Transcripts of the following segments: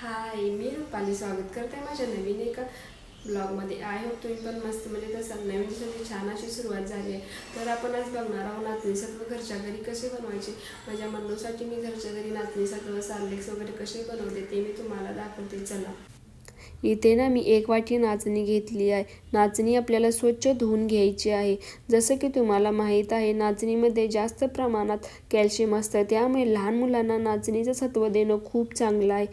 हाय मी रुपाली स्वागत करते माझ्या नवीन एका ब्लॉगमध्ये. आय होप तुम्ही पण मस्त म्हणजे तसं. नवीन दिवसाची छान अशी सुरुवात झाली आहे. तर आपण आज बघणार आहोत नाचणी घरच्या घरी कसे बनवायचे. म्हणजे माझ्या मन्नूसाठी मी घरच्या घरी नाचणी सार्लेक्स सारलेक्स वगैरे कसे बनवते ते मी तुम्हाला दाखवते. चला. इथे ना मी एक वाटी नाचणी घेतली आहे. नाचणी आपल्याला स्वच्छ धुवून घ्यायची आहे. जसं की तुम्हाला माहीत आहे नाचणीमध्ये जास्त प्रमाणात कॅल्शियम असतं. त्यामुळे लहान मुलांना नाचणीचं सत्व देणं खूप चांगलं आहे.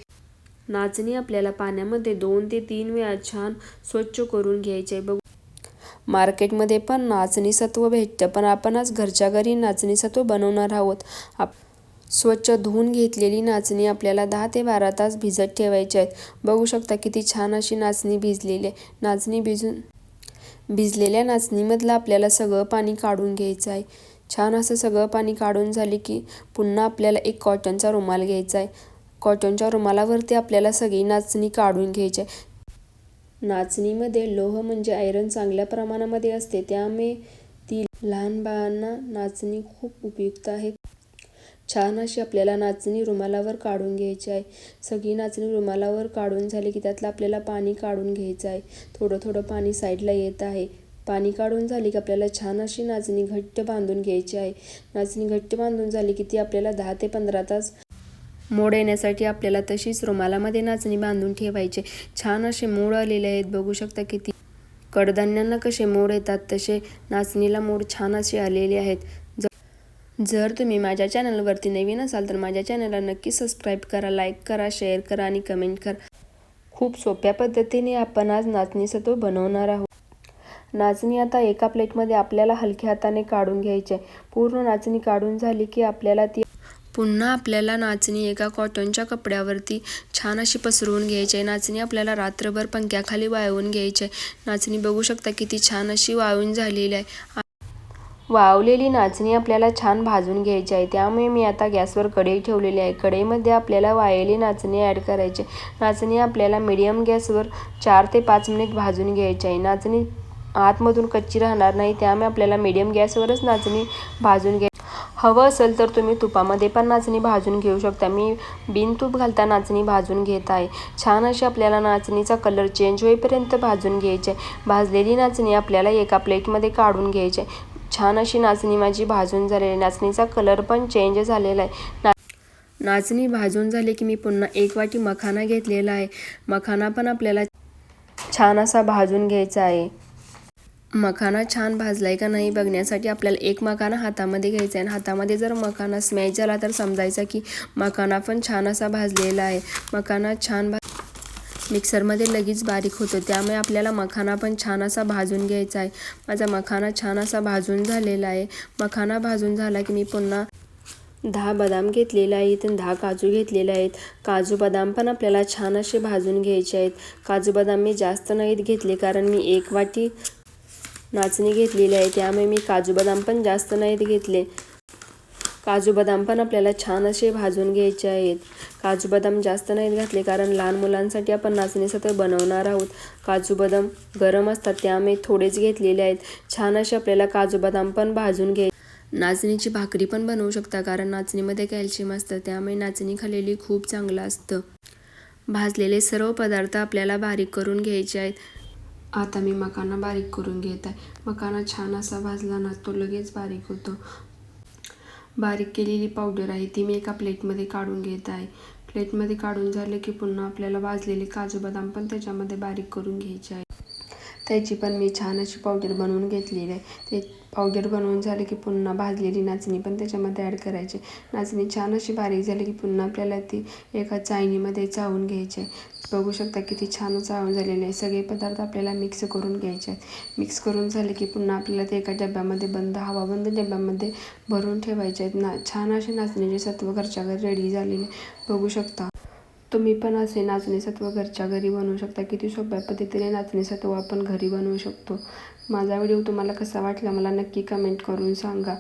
नाचणी आपल्याला पाण्यामध्ये दोन ते तीन वेळा छान स्वच्छ करून घ्यायचे आहे. बघू. मार्केटमध्ये पण नाचणी सत्व भेटतं पण आपण आज घरच्या घरी नाचणी सत्व बनवणार आहोत. आप स्वच्छ धुवून घेतलेली नाचणी आपल्याला दहा ते बारा तास भिजत ठेवायची आहेत. बघू शकता किती छान अशी नाचणी भिजलेली आहे. नाचणी भिजून भिजलेल्या नाचणीमधलं आपल्याला सगळं पाणी काढून घ्यायचं आहे. छान असं सगळं पाणी काढून झाले की पुन्हा आपल्याला एक कॉटनचा रुमाल घ्यायचा आहे. कॉटनच्या रुमालावरती आपल्याला सगळी नाचणी काढून घ्यायची आहे. नाचणीमध्ये लोह म्हणजे आयरन चांगल्या प्रमाणामध्ये असते. त्यामुळे ती लहान बाळांना नाचणी खूप उपयुक्त आहे. छान अशी आपल्याला नाचणी रुमालावर काढून घ्यायची आहे. सगळी नाचणी रुमालावर काढून झाली की त्यातलं आपल्याला पाणी काढून घ्यायचं आहे. थोडं थोडं पाणी साईडला येत आहे. पाणी काढून झाली की आपल्याला छान अशी नाचणी घट्ट बांधून घ्यायची आहे. नाचणी घट्ट बांधून झाली की ती आपल्याला दहा ते पंधरा तास मोड येण्यासाठी आपल्याला तशीच रुमालामध्ये नाचणी बांधून ठेवायचे. छान असे मोड आलेले आहेत. बघू शकता किती कडधान्यांना कसे मोड येतात तसे नाचणीला मोड छान असे आलेले आहेत. जर तुम्ही माझ्या चॅनलवरती नवीन असाल तर माझ्या चॅनलला नक्की सबस्क्राईब करा लाईक करा शेअर करा आणि कमेंट करा. खूप सोप्या पद्धतीने आपण आज नाचणी सत्व बनवणार आहोत. नाचणी आता एका प्लेटमध्ये आपल्याला हलक्या हाताने काढून घ्यायची आहे. पूर्ण नाचणी काढून झाली की आपल्याला ती पुन्हा आपल्याला नाचणी एका कॉटनच्या कपड्यावरती छान अशी पसरवून घ्यायची आहे. नाचणी आपल्याला रात्रभर पंख्याखाली वाळवून घ्यायची आहे. नाचणी बघू शकता किती छान अशी वाळून झालेली आहे. वाळवलेली नाचणी आपल्याला छान भाजून घ्यायची आहे. त्यामुळे मी आता गॅसवर कढई ठेवलेली आहे. कढईमध्ये आपल्याला वाळलेली नाचणी ॲड करायची नाचणी आपल्याला मिडियम गॅसवर चार ते पाच मिनिट भाजून घ्यायची आहे. नाचणी आतमधून कच्ची राहणार नाही. त्यामुळे आपल्याला मिडियम गॅसवरच नाचणी भाजून घ्यायची हवं असेल तर तुम्ही तुपामध्ये पण नाचणी भाजून घेऊ शकता. मी बिन तूप घालता नाचणी भाजून घेत आहे. छान अशी आपल्याला नाचणीचा कलर चेंज होईपर्यंत भाजून घ्यायची. आहे भाजलेली नाचणी आपल्याला एका प्लेटमध्ये काढून घ्यायची. आहे छान अशी नाचणी माझी भाजून झालेली आहे. नाचणीचा कलर पण चेंज झालेला आहे. ना नाचणी भाजून झाली की मी पुन्हा एक वाटी मखाना घेतलेला आहे. मखाना पण आपल्याला छान असा भाजून घ्यायचा आहे. मखाना छान भाजलाय का नाही बघण्यासाठी आपल्याला एक मखाना हातामध्ये घ्यायचा आहे आणि हातामध्ये जर मखाना स्मॅच झाला तर समजायचा की मखाना पण छान असा भाजलेला आहे. मखाना छान भा मिक्सरमध्ये लगेच बारीक होतो. त्यामुळे आपल्याला मखाना पण छान असा भाजून घ्यायचा आहे. माझा मखाना छान असा भाजून झालेला आहे. मखाना भाजून झाला की मी पुन्हा दहा बदाम घेतलेले आहेत आणि दहा काजू घेतलेले आहेत. काजू बदाम पण आपल्याला छान असे भाजून घ्यायचे आहेत. काजू बदाम मी जास्त नाहीत घेतले कारण मी एक वाटी नाचणी घेतलेली आहे. त्यामुळे मी काजू बदाम पण जास्त नाहीत घेतले. काजू बदाम पण आपल्याला छान असे भाजून घ्यायचे आहेत. काजू बदाम जास्त नाहीत घातले कारण लहान मुलांसाठी आपण नाचणीसाठी बनवणार आहोत. काजू बदाम गरम असतात त्यामुळे थोडेच घेतलेले आहेत. छान असे आपल्याला काजू बदाम पण भाजून घ्याय नाचणीची भाकरी पण बनवू शकता कारण नाचणीमध्ये कॅल्शियम असतं त्यामुळे नाचणी खाल्लेली खूप चांगलं असतं. भाजलेले सर्व पदार्थ आपल्याला बारीक करून घ्यायचे आहेत. आता मी मकाना बारीक करून घेत आहे. मकाना छान असा भाजला ना तो लगेच बारीक होतो. बारीक केलेली पावडर आहे ती मी एका प्लेटमध्ये काढून घेत आहे. प्लेटमध्ये काढून झाले की पुन्हा आपल्याला भाजलेले काजू बदाम पण त्याच्यामध्ये बारीक करून घ्यायचे आहे. त्याची पण मी छान अशी पावडर बनवून घेतलेली आहे. ते पावडर बनवून झालं की पुन्हा भाजलेली नाचणी पण त्याच्यामध्ये ॲड करायची. नाचणी छान अशी बारीक झाली की पुन्हा आपल्याला ती एका चाळणीमध्ये चावून घ्यायची आहे. बघू शकता किती छान चावून झालेली आहे. सगळे पदार्थ आपल्याला मिक्स करून घ्यायचे आहेत. मिक्स करून झाले की पुन्हा आपल्याला ते एका डब्यामध्ये बंद हवाबंद डब्यामध्ये भरून ठेवायचे आहेत. ना छान असे नाचणीचे सत्व घरच्या घर रेडी झालेले बघू शकता. तुम्ही पण असे नाचणी सत्व घरच्या घरी बनवू शकता. किती सोप्या पद्धतीने नाचणी सत्व आपण घरी बनवू शकतो. माझा व्हिडिओ तुम्हाला कसा वाटला मला नक्की कमेंट करून सांगा.